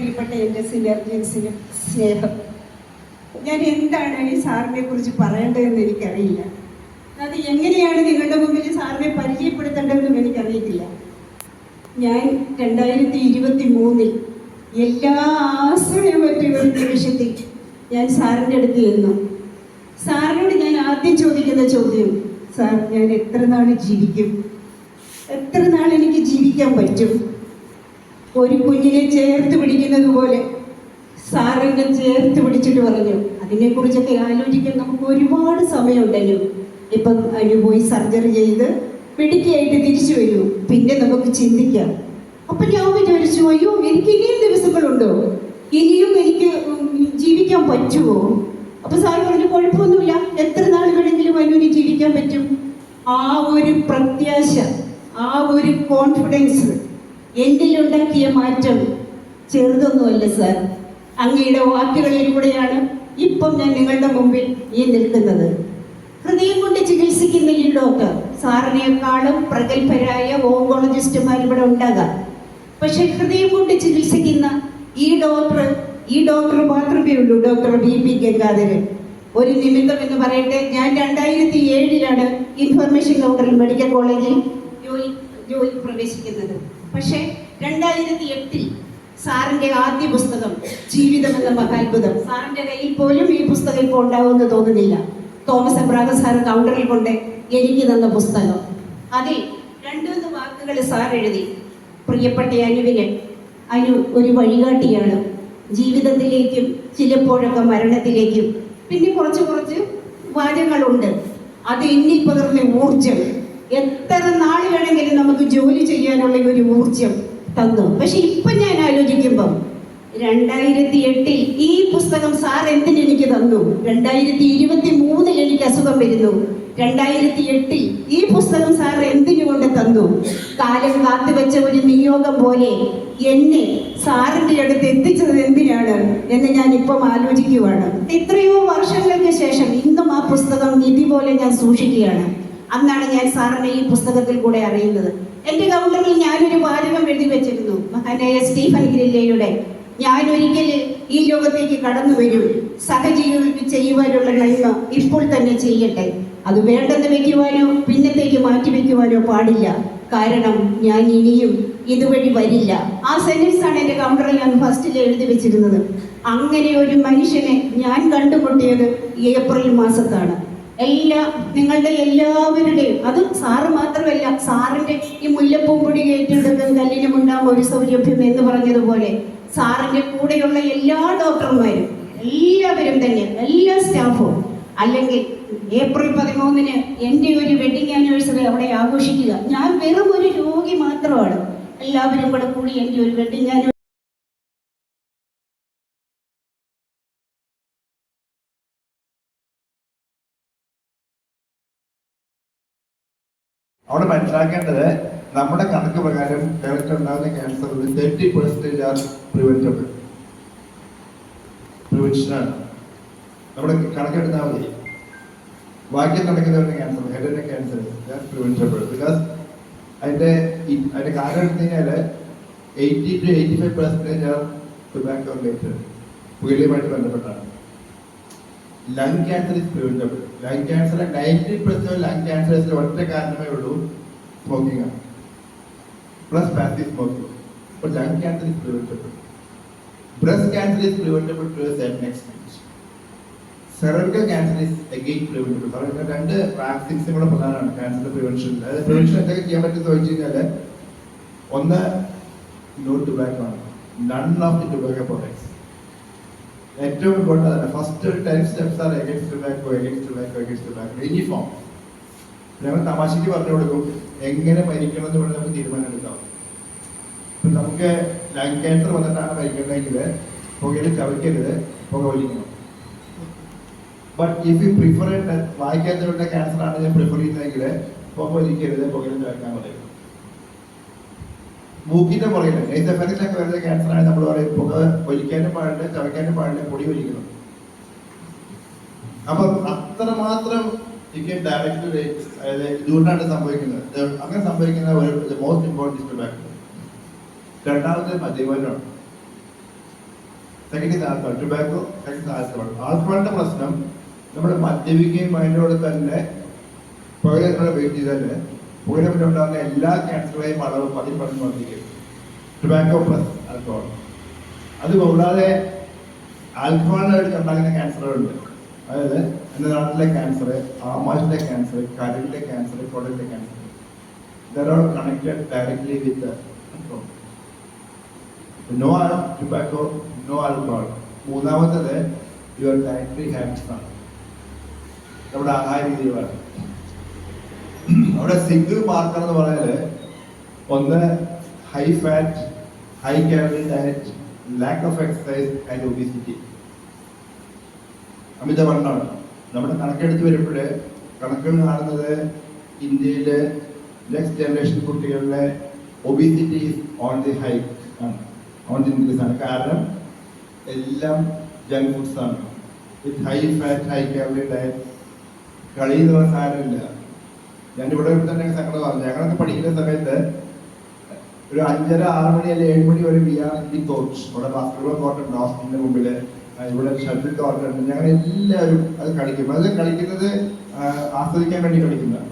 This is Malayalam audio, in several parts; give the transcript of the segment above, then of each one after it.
പ്രിയപ്പെട്ട എന്റെ സിനർജൻസിനും സ്നേഹം. ഞാൻ എന്താണ് ഈ സാറിനെ കുറിച്ച് പറയേണ്ടതെന്ന് എനിക്കറിയില്ല. അത് എങ്ങനെയാണ് നിങ്ങളുടെ മുമ്പിൽ സാറിനെ പരിചയപ്പെടുത്തേണ്ടതെന്നും എനിക്കറിയത്തില്ല. ഞാൻ രണ്ടായിരത്തി ഇരുപത്തി മൂന്നിൽ എല്ലാ ആശ്രയമറ്റ ഒരു നിമിഷത്തിൽ ഞാൻ സാറിന്റെ അടുത്ത് നിന്നു. സാറിനോട് ഞാൻ ആദ്യം ചോദിക്കുന്ന ചോദ്യം സാർ ഞാൻ എത്ര നാൾ ജീവിക്കും? എത്ര നാൾ എനിക്ക് ജീവിക്കാൻ പറ്റും? ഒരു കുഞ്ഞിനെ ചേർത്ത് പിടിക്കുന്നത് പോലെ സാറിനെ ചേർത്ത് പിടിച്ചിട്ട് പറഞ്ഞു. അതിനെക്കുറിച്ചൊക്കെ ആലോചിക്കാൻ നമുക്ക് ഒരുപാട് സമയമുണ്ടല്ലോ. ഇപ്പം അനു പോയി സർജറി ചെയ്ത് പിടിക്കായിട്ട് തിരിച്ചു വരൂ. പിന്നെ നമുക്ക് ചിന്തിക്കാം. അപ്പൊ ഞാൻ വിചാരിച്ചു അയ്യോ എനിക്ക് ഇനിയും ദിവസങ്ങളുണ്ടോ? ഇനിയും എനിക്ക് ജീവിക്കാൻ പറ്റുമോ? അപ്പൊ സാർ പറഞ്ഞു കുഴപ്പമൊന്നുമില്ല. എത്ര നാൾ വേണമെങ്കിലും അനുവിന് ജീവിക്കാൻ പറ്റും? ആ ഒരു പ്രത്യാശ ആ ഒരു കോൺഫിഡൻസ് എന്നിലുണ്ടാക്കിയ മാറ്റം? ചെറുതൊന്നുമല്ല സാർ അങ്ങയുടെ വാക്കുകളിലൂടെയാണ് ഇപ്പം ഞാൻ നിങ്ങളുടെ മുമ്പിൽ ഈ നിൽക്കുന്നത്. ഹൃദയം കൊണ്ട് ചികിത്സിക്കുന്ന ഈ ഡോക്ടർ സാറിനേക്കാളും പ്രഗത്ഭരായ ഓങ്കോളജിസ്റ്റുമാർ ഇവിടെ ഉണ്ടാകാം. പക്ഷെ ഹൃദയം കൊണ്ട് ചികിത്സിക്കുന്ന ഈ ഡോക്ടർ ഈ ഡോക്ടർ മാത്രമേ ഉള്ളൂ ഡോക്ടർ ബി പി ഗംഗാധരൻ. ഒരു നിമിത്തം എന്ന് പറയട്ടെ ഞാൻ രണ്ടായിരത്തി ഏഴിലാണ് ഇൻഫർമേഷൻ കൗണ്ടറിൽ മെഡിക്കൽ കോളേജിൽ ജോലി ജോലി പ്രവേശിക്കുന്നത്. പക്ഷേ രണ്ടായിരത്തി എട്ടിൽ സാറിന്റെ ആദ്യ പുസ്തകം ജീവിതം എന്ന മഹാത്ഭുതം. സാറിന്റെ കയ്യിൽ പോലും ഈ പുസ്തകം ഇപ്പോൾ ഉണ്ടാവുമെന്ന് തോന്നുന്നില്ല. തോമസ് എബ്രാഹം സാർ കൗണ്ടറിൽ കൊണ്ട് എനിക്ക് തന്ന പുസ്തകം. അതിൽ രണ്ടുമൂന്ന് വാക്കുകൾ സാർ എഴുതി. പ്രിയപ്പെട്ട അനുവിന് അനു ഒരു വഴികാട്ടിയാണ്. ജീവിതത്തിലേക്കും ചിലപ്പോഴൊക്കെ മരണത്തിലേക്കും. പിന്നെ കുറച്ച് കുറച്ച് വാചകങ്ങളുണ്ട്. അത് എന്നിൽ പകർന്ന ഊർജം എത്ര നാൾ വേണമെങ്കിലും നമുക്ക് ജോലി ചെയ്യാനുള്ള ഒരു ഊർജം തന്നു. പക്ഷെ ഇപ്പൊ ഞാൻ ആലോചിക്കുമ്പം രണ്ടായിരത്തി എട്ടിൽ ഈ പുസ്തകം സാർ എന്തിന് എനിക്ക് തന്നു? രണ്ടായിരത്തി ഇരുപത്തി മൂന്നിൽ എനിക്ക് അസുഖം വരുന്നു. രണ്ടായിരത്തി എട്ടിൽ ഈ പുസ്തകം സാർ എന്തിനു കൊണ്ട് തന്നു? കാലം കാത്തുവെച്ച ഒരു നിയോഗം പോലെ എന്നെ സാറിന്റെ അടുത്ത് എത്തിച്ചത് എന്തിനാണ് എന്ന് ഞാൻ ഇപ്പം ആലോചിക്കുവാണ്. എത്രയോ വർഷങ്ങൾക്ക് ശേഷം ഇന്നും ആ പുസ്തകം നിധി പോലെ ഞാൻ സൂക്ഷിക്കുകയാണ്. അന്നാണ് ഞാൻ സാറിനെ ഈ പുസ്തകത്തിൽ കൂടെ അറിയുന്നത്. എന്റെ കൗണ്ടറിൽ ഞാനൊരു വാചകം എഴുതി വെച്ചിരുന്നു. മഹാനായ സ്റ്റീഫൻ ഗ്രില്ലയുടെ ഞാൻ ഒരിക്കൽ ഈ ലോകത്തേക്ക് കടന്നു വരും. സഹജീവികൾക്ക് ചെയ്യുവാനുള്ള നന്മ ഇപ്പോൾ തന്നെ ചെയ്യട്ടെ. അത് വേണ്ടെന്ന് വെക്കുവാനോ പിന്നത്തേക്ക് മാറ്റി വെക്കുവാനോ പാടില്ല. കാരണം ഞാൻ ഇനിയും ഇതുവഴി വരില്ല. ആ സെന്റൻസ് ആണ് എന്റെ കൗണ്ടറിൽ ഞാൻ ഫസ്റ്റിൽ എഴുതി വെച്ചിരുന്നത്. അങ്ങനെ ഒരു മനുഷ്യനെ ഞാൻ കണ്ടുമുട്ടിയത് ഏപ്രിൽ മാസത്താണ്. എല്ലാ നിങ്ങളുടെ എല്ലാവരുടെയും അത് സാറ് മാത്രമല്ല സാറിന്റെ ഈ മുല്ലപ്പൂമ്പൊടി ഏറ്റെടുക്കുന്ന കല്ലിനും ഉണ്ടാകും ഒരു സൗരഭ്യം എന്ന് പറഞ്ഞതുപോലെ സാറിന്റെ കൂടെയുള്ള എല്ലാ ഡോക്ടർമാരും എല്ലാവരും തന്നെ എല്ലാ സ്റ്റാഫും അല്ലെങ്കിൽ ഏപ്രിൽ പതിമൂന്നിന് എന്റെ ഒരു വെഡിങ് ആനിവേഴ്സറി അവിടെ ആഘോഷിക്കുക. ഞാൻ വെറും ഒരു രോഗി മാത്രമാണ്. എല്ലാവരും കൂടെ കൂടി എന്റെ ഒരു വെഡിങ് ആനിവേഴ്സറി അവിടെ മനസ്സിലാക്കേണ്ടത് നമ്മുടെ കണക്ക് പ്രകാരം ഡയറക്റ്റ് ഉണ്ടാകുന്ന cancer thirty percentage are preventable പ്രിവെൻഷനാണ് നമ്മുടെ കണക്കെടുത്താൽ മതി. ബാക്കി നടക്കുന്നവരുടെ ക്യാൻസർ ഹെഡിന്റെ ക്യാൻസർ പ്രിവെന്റബിൾ ബിക്കോസ് അതിന്റെ അതിന്റെ കാരണം എടുത്തു കഴിഞ്ഞാൽ eighty two eighty five percentage are tobacco related പുകയിലുമായിട്ട് ബന്ധപ്പെട്ടാണ്. Lung cancer is preventable lung cancer ninety percent lung ക്യാൻസേഴ്സിൽ ഒറ്റ കാരണമേ ഉള്ളൂ സ്മോക്കിംഗ് ആണ്. പ്ലസ് പാസീവ് സ്മോക്കിംഗ് അപ്പോൾ lung cancer is preventable breast cancer is preventable to a certain extent cervical cancer is again preventable പറയുന്ന രണ്ട് വാക്സിൻസും കൂടെ പ്രധാനമാണ്. ക്യാൻസറിന്റെ പ്രിവെൻഷൻ അതായത് പ്രിവെൻഷൻ എന്തൊക്കെ ചെയ്യാൻ പറ്റുമെന്ന് ചോദിച്ചു കഴിഞ്ഞാൽ ഒന്ന് നോ ടുബാക്കോ ആണ് none of the tobacco products ഏറ്റവും important first ten steps are against tobacco against tobacco against any uniform ഞങ്ങൾ തമാശയ്ക്ക് പറഞ്ഞു കൊടുക്കും എങ്ങനെ മരിക്കണം എന്ന് പറഞ്ഞാൽ നമുക്ക് തീരുമാനം എടുക്കാം. ഇപ്പം നമുക്ക് ലങ് ക്യാൻസർ വന്നിട്ടാണ് മരിക്കേണ്ടതെങ്കിൽ പുകയിൽ ചവയ്ക്കരുത് പുക വലിക്കണം. ബട്ട് ഇഫ് യു പ്രിഫർ വായിക്കാത്തവരുടെ ക്യാൻസർ ആണ് ഞാൻ പ്രിഫർ ചെയ്യുന്നതെങ്കിൽ പുക വലിക്കരുത് പുകയിൽ ചവയ്ക്കാൻ പറയും മൂക്കിന്റെ പുറകിൽ. നെയ്സഫറിലൊക്കെ വരുന്ന ക്യാൻസർ ആണ് നമ്മൾ പറയും. പുക ഒലിക്കാനും പാടില്ല ചവയ്ക്കാനും പാടില്ല പൊടി ഒലിക്കണം അപ്പൊ അത്രമാത്രം അതായത് ഇതുകൊണ്ടാണ് സംഭവിക്കുന്നത്. അങ്ങനെ സംഭവിക്കുന്ന ഒരു മോസ്റ്റ് ഇമ്പോർട്ടന്റ് ടൊബാക്കോ രണ്ടാമത്തെ മദ്യപാനമാണ് second is alcohol tobacco second alcohol ആൽക്കോളിന്റെ പ്രശ്നം നമ്മൾ മദ്യപിക്കുകയും അതിനോട് തന്നെ പുകയിലൂടെ വെയിറ്റ് ചെയ്താൽ പുകയിലെ ഉണ്ടാകുന്ന എല്ലാ ക്യാൻസറുകളെയും അളവ് പതി പറഞ്ഞു വർദ്ധിക്കും ടുബാക്കോ പ്ലസ് ആൽക്കഹോൾ അത് കൂടാതെ ആൽക്കഹോളിനായിട്ട് ഉണ്ടാകുന്ന ക്യാൻസറുകളുണ്ട് അതായത് എന്റെ നാട്ടിലെ ക്യാൻസർ ആമാശിലെ ക്യാൻസർ കരളിലെ cancer കുടലിലെ cancer there are connected directly with no tobacco no alcohol മൂന്നാമത്തത് യുവർ ഡയറ്ററി ഹാബിറ്റ്സ് ആണ്. നമ്മുടെ ആഹാര രീതികളാണ്. അവിടെ സിംഗിൾ മാർക്കർ എന്ന് പറഞ്ഞാൽ ഒന്ന് high fat high calorie diet lack of exercise and obesity അമിതവണ്ണമാണ് നമ്മുടെ കണക്കെടുത്ത് വരുമ്പോൾ കണക്കുകൾ കാണുന്നത് ഇന്ത്യയിലെ നെക്സ്റ്റ് ജനറേഷൻ കുട്ടികളിലെ ഒബിസിറ്റി ഓൺ ദി ഹൈ ആണ്. ഓൺ ദി ഇൻക്രീസ് ആണ്. കാരണം എല്ലാം ജങ്ക് ഫുഡ്സ് ആണ്. With high fat high calorie diet കളിയിൽ പറഞ്ഞ സാധനമില്ല. ഞാൻ ഇവിടെ തന്നെ സങ്കടം പറഞ്ഞു. ഞങ്ങളൊക്കെ പഠിക്കുന്ന സമയത്ത് ഒരു അഞ്ചര ആറ് മണി അല്ലെ ഏഴ് മണി വരെ വി ആർ ദി കോച്ച് ഇവിടെ ബാസ്കറ്റ്ബോൾ കോർട്ട് ഉണ്ട്. ഹോസ്റ്റലിന്റെ മുമ്പിൽ. ഇവിടെ ഷട്ടിൽ കോർട്ട് ഉണ്ട്. ഞങ്ങൾ എല്ലാവരും അത് കളിക്കും. അത് കളിക്കുന്നത് ആസ്വദിക്കാൻ വേണ്ടി കളിക്കുന്നതാണ്.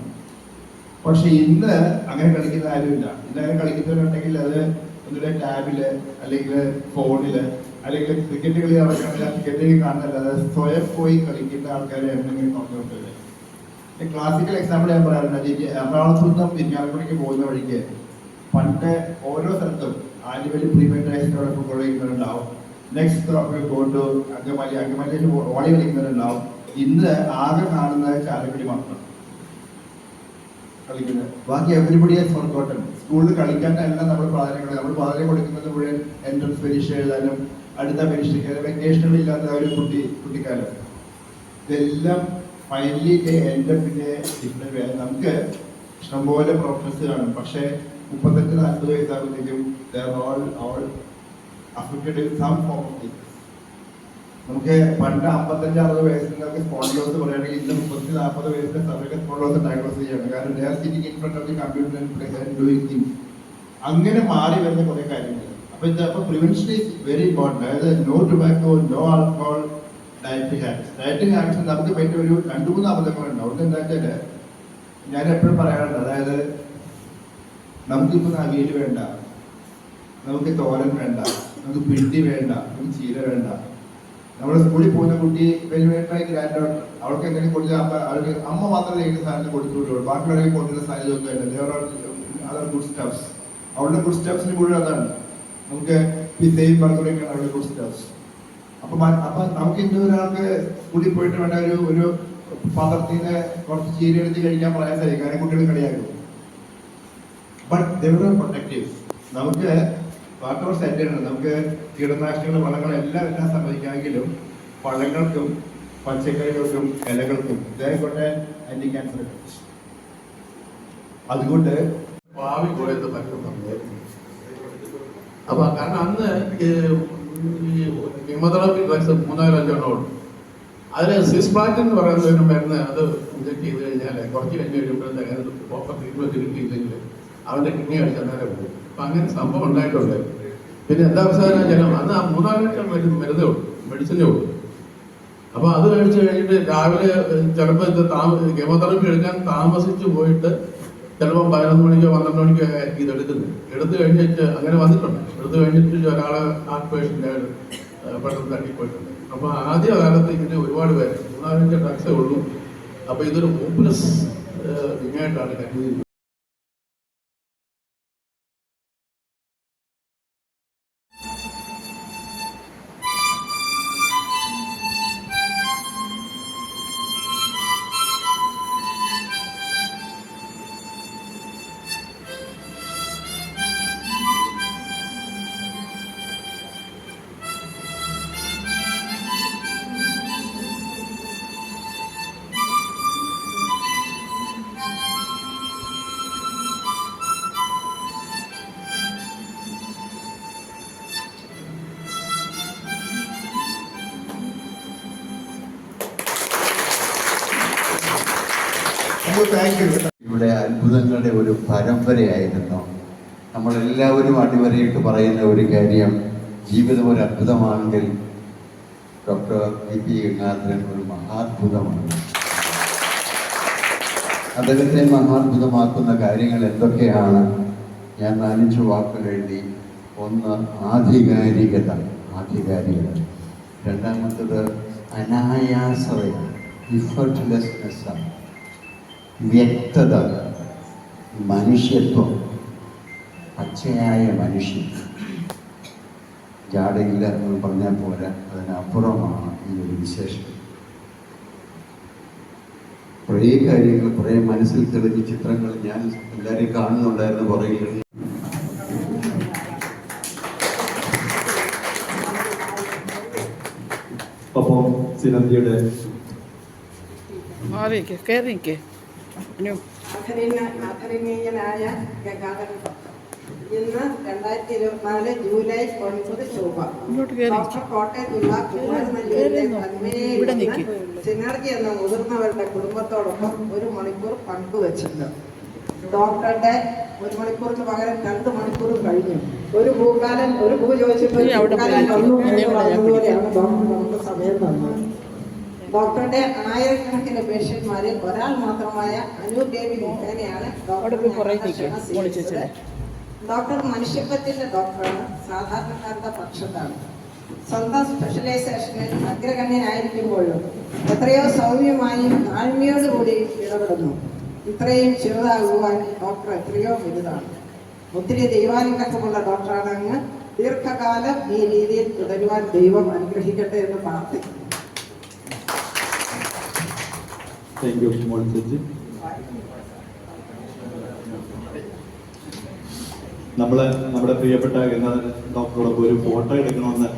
പക്ഷെ ഇന്ന് അങ്ങനെ കളിക്കുന്ന ആരുമില്ല. ഇന്ന് അങ്ങനെ കളിക്കുന്നവരുണ്ടെങ്കിൽ അത് ഒന്നുകൂടെ ടാബിൽ അല്ലെങ്കിൽ ഫോണിൽ അല്ലെങ്കിൽ ക്രിക്കറ്റ് കളി നടക്കണില്ല ക്രിക്കറ്റ് കളി കാണുന്നില്ല സ്വയം പോയി കളിക്കുന്ന ആൾക്കാരെ എന്തെങ്കിലും നോക്കിക്കൊണ്ടില്ല ക്ലാസിക്കൽ എക്സാമ്പിൾ ഞാൻ പറയാറുണ്ട്. എറണാകുളത്ത് നിന്നും വിജ്ഞാനപ്പണിക്ക് പോകുന്ന വഴിക്ക് പണ്ട് ഓരോ സ്ഥലത്തും ആനുവലി പ്രീമെന്റേഷനോടെ ഫുട്ബോൾ നെക്സ്റ്റ് നെക്സ്റ്റ് കൊണ്ട് അങ്കമാലി അങ്കമാലിയിൽ ഓളി കളിക്കുന്നവരുണ്ടാവും. ഇന്ന് ആകെ കാണുന്നത് ചാലക്കുടി മാത്രം കളിക്കുന്നത്. ബാക്കി എവരിബഡി ഹാസ് ഫോർഗോട്ടൺ സ്കൂളിൽ കളിക്കാനല്ല നമ്മൾ പ്രാധാന്യം നമ്മൾ പ്രാധാന്യം കൊടുക്കുന്നത് മുഴുവൻ എൻട്രൻസ് പരീക്ഷ എഴുതാനും അടുത്ത പരീക്ഷയ്ക്ക് വെക്കേഷനുകളില്ലാത്ത ഒരു കുട്ടി കുട്ടിക്കാലം. ഇതെല്ലാം ഫൈനലി എന്റെ പിന്നെ ഇവിടെ വേറെ നമുക്ക് ഇഷ്ടംപോലെ പ്രൊഫഷൻസ് പക്ഷെ മുപ്പത്തഞ്ച് നാൽപ്പത് വയസ്സാകുമ്പോഴത്തേക്കും നമുക്ക് പണ്ട് അമ്പത്തഞ്ച് അറുപത് വയസ്സിലൊക്കെ സ്പോൺഡോസ് പറയുകയാണെങ്കിൽ ഇന്ന് മുപ്പത്തി നാൽപ്പത് വയസ്സിലെ സമയത്ത് സ്പോൺഡോസ് ഡയഗ്നോസ് ചെയ്യണം കാരണം they are sitting in front of the computer അങ്ങനെ മാറി വരുന്ന കുറെ കാര്യങ്ങൾ അപ്പൊ ഇത് അപ്പൊ പ്രിവെൻഷൻ ഈസ് വെരി ഇമ്പോർട്ടന്റ് അതായത് no tobacco no alcohol dietary habits dieting habits നമുക്ക് പറ്റിയ ഒരു രണ്ട് മൂന്ന് അബദ്ധങ്ങളുണ്ട്. അവിടെ എന്താ വെച്ചാൽ ഞാൻ എപ്പോഴും പറയാറുണ്ട്. അതായത് നമുക്കിപ്പോൾ അവിയൽ വേണ്ട നമുക്ക് തോരൻ വേണ്ട നമുക്ക് പിണ്ടി വേണ്ട നമുക്ക് ചീര വേണ്ട. നമ്മുടെ സ്കൂളിൽ പോകുന്ന കുട്ടി വെലുവേട്ടായി ഗ്രാൻഡ് അവൾക്ക് എന്തെങ്കിലും കൊടുത്താൽ അമ്മ അവൾക്ക് അമ്മ മാത്രം ചെയ്യുന്ന സാധനം കൊടുത്തു വിടുള്ളൂ. ബാക്കിയുള്ളവരെ കൊടുക്കുന്ന സാധനം ഒന്നുമില്ല അതർ ഗുഡ് സ്റ്റെപ്സ് അവളുടെ ഗുഡ് സ്റ്റഫ്സിന് മുഴുവൻ അതാണ്. നമുക്ക് പിസയും ബർഗറൊക്കെയാണ് അവളുടെ ഗുഡ് സ്റ്റഫ്സ് അപ്പൊ അപ്പൊ നമുക്ക് ഇന്ന് ഒരാൾക്ക് സ്കൂളിൽ പോയിട്ട് വേണ്ട ഒരു ഒരു പാത്രത്തിൽ നിന്ന് കുറച്ച് ചീര എടുത്ത് കഴിക്കാൻ പ്രയാസമായി കാരണം കുട്ടികൾ കളിയാകും ബട്ട് ദൈവം പ്രൊട്ടക്റ്റീവ് നമുക്ക് വാട്ടർ ഉണ്ട് നമുക്ക് കീടനാശിനികൾ വളങ്ങൾ എല്ലാം എല്ലാം സംഭവിക്കാമെങ്കിലും പഴങ്ങൾക്കും പച്ചക്കറികൾക്കും ഇലകൾക്കും ഇതേക്കൊട്ടെ ആന്റി ക്യാൻസർ അതുകൊണ്ട് ഭാവി കുറേത് പറ്റുന്നുണ്ട് അപ്പൊ കാരണം അന്ന് ഈ കീമോതെറാപ്പി ഡ്രഗ്സ് മൂന്നാൽ അഞ്ചെണ്ണം ഉണ്ട് അതിൽ സിസ്പ്ലാറ്റിൻ എന്ന് പറയുന്ന ഒരു മരുന്ന് അത് ഇഞ്ചക്ട് ചെയ്ത് കഴിഞ്ഞാൽ കുറച്ച് കഴിഞ്ഞ് കഴിയുമ്പോഴത്തേക്ക് അതിന് പ്രോപ്പർ ട്രീറ്റ്മെന്റ് കിട്ടിയില്ലെങ്കിൽ അവന്റെ കിഡ്നി അടിച്ച് പോകും. അപ്പൊ അങ്ങനെ സംഭവം ഉണ്ടായിട്ടുണ്ട്. പിന്നെ എന്താ അവസാനം ജനം അന്ന് ആ ലക്ഷം മരുന്ന് ഉള്ളൂ മെഡിസിനേ ഉള്ളൂ. അപ്പൊ അത് കഴിച്ച് കഴിഞ്ഞിട്ട് രാവിലെ ചിലപ്പോൾ ഇത് താമ കീമോതെറാപ്പി എടുക്കാൻ താമസിച്ച് പോയിട്ട് ചിലപ്പോൾ പതിനൊന്ന് മണിക്കോ പന്ത്രണ്ട് മണിക്കോ ആയിരിക്കും ഇത് എടുക്കുന്നത്. എടുത്തു കഴിഞ്ഞിട്ട് അങ്ങനെ വന്നിട്ടുണ്ട്. എടുത്തു കഴിഞ്ഞിട്ട് ഒരാളെ ഹാർട്ട് പേഷ്യന്റ് പെട്ടെന്ന് തട്ടിപ്പോയിട്ടുണ്ട് അപ്പോൾ ആദ്യ കാലത്ത് ഇങ്ങനെ ഒരുപാട് പേര് മൂന്നാലഞ്ച് ഡ്രഗ്സേ ഉള്ളൂ. അപ്പോൾ ഇതൊരു ഹോപ്പ്ലെസ് ഇങ്ങായിട്ടാണ് കരുതിയിരുന്നത്. ഇവിടെ അത്ഭുതങ്ങളുടെ ഒരു പരമ്പരയായിരുന്നു. നമ്മളെല്ലാവരും അടിവരയിട്ട് പറയുന്ന ഒരു കാര്യം ജീവിതം ഒരു അത്ഭുതമാണെങ്കിൽ ഡോക്ടർ വി പി ഗംഗാധരൻ ഒരു മഹാത്ഭുതമാണ്. അദ്ദേഹത്തെ മഹാത്ഭുതമാക്കുന്ന കാര്യങ്ങൾ എന്തൊക്കെയാണ്? ഞാൻ നാലഞ്ച് വാക്കുകൾ എഴുതി. ഒന്ന് ആധികാരികത. ആധികാരികത. രണ്ടാമത്തത് അനായാസതയാണ്. ഇഫർട്ട്ലെസ്നെസ് വ്യക്തത. മനുഷ്യത്വം. പച്ചയായ മനുഷ്യൻ. ജാടയില്ല എന്ന് പറഞ്ഞാൽ പോലെ അതിനപ്പുറമാണ് ഈ ഒരു വിശേഷം. കുറേ കാര്യങ്ങൾ കുറേ മനസ്സിൽ തെളിഞ്ഞ ചിത്രങ്ങൾ ഞാൻ എല്ലാവരെയും കാണുന്നുണ്ടായിരുന്നു കുറേ ഒപ്പം സിനന്ദിയുടെ മാറിക്ക് ആദരണീയനായ ഗംഗാധരൻ. ഇന്ന് രണ്ടായിരത്തി ഇരുപത്തിനാല് ജൂലൈ ഒൻപത് ചൊവ്വ കോട്ടയത്തുള്ള. സിനർജി എന്ന മുതിർന്നവരുടെ കുടുംബത്തോടൊപ്പം ഒരു മണിക്കൂർ പങ്കുവച്ചിട്ടുണ്ട് ഡോക്ടറുടെ ഒരു മണിക്കൂറിന് പകരം രണ്ട് മണിക്കൂർ കഴിഞ്ഞു. ഒരു ഭൂകാലം ഒരു ഭൂ ചോദിച്ചപ്പോൾ ഡോക്ടർ നമുക്ക് സമയം തന്നത്. ഡോക്ടറുടെ ആയിരക്കണക്കിന് പേഷ്യന്മാരിൽ ഒരാൾ മാത്രമായ അനു ദേവി മുഖേനയാണ്. ഡോക്ടർ മനുഷ്യത്വത്തിന്റെ ഡോക്ടറാണ് സാധാരണക്കാരുടെ പക്ഷത്താണ്. സ്വന്തം സ്പെഷ്യലൈസേഷനിൽ അഗ്രഗണ്യനായിരിക്കുമ്പോഴും എത്രയോ സൗമ്യമായും താഴ്മയോടുകൂടി ഇടപെടുന്നു. ഇത്രയും ചെറുതാകുവാൻ ഡോക്ടർ എത്രയോ വലുതാണ്. ഒത്തിരി ദൈവാനുഗ്രഹമുള്ള ഡോക്ടറാണ് അങ്ങ്. ദീർഘകാലം ഈ രീതിയിൽ തുടരുവാൻ ദൈവം അനുഗ്രഹിക്കട്ടെ എന്ന് പ്രാർത്ഥിക്കുന്നു. താങ്ക് യു മോൾ ചേച്ചി നമ്മൾ നമ്മുടെ പ്രിയപ്പെട്ട ഗംഗാധരൻ ഡോക്ടറോടൊപ്പം ഒരു ഫോട്ടോ എടുക്കണമെന്ന്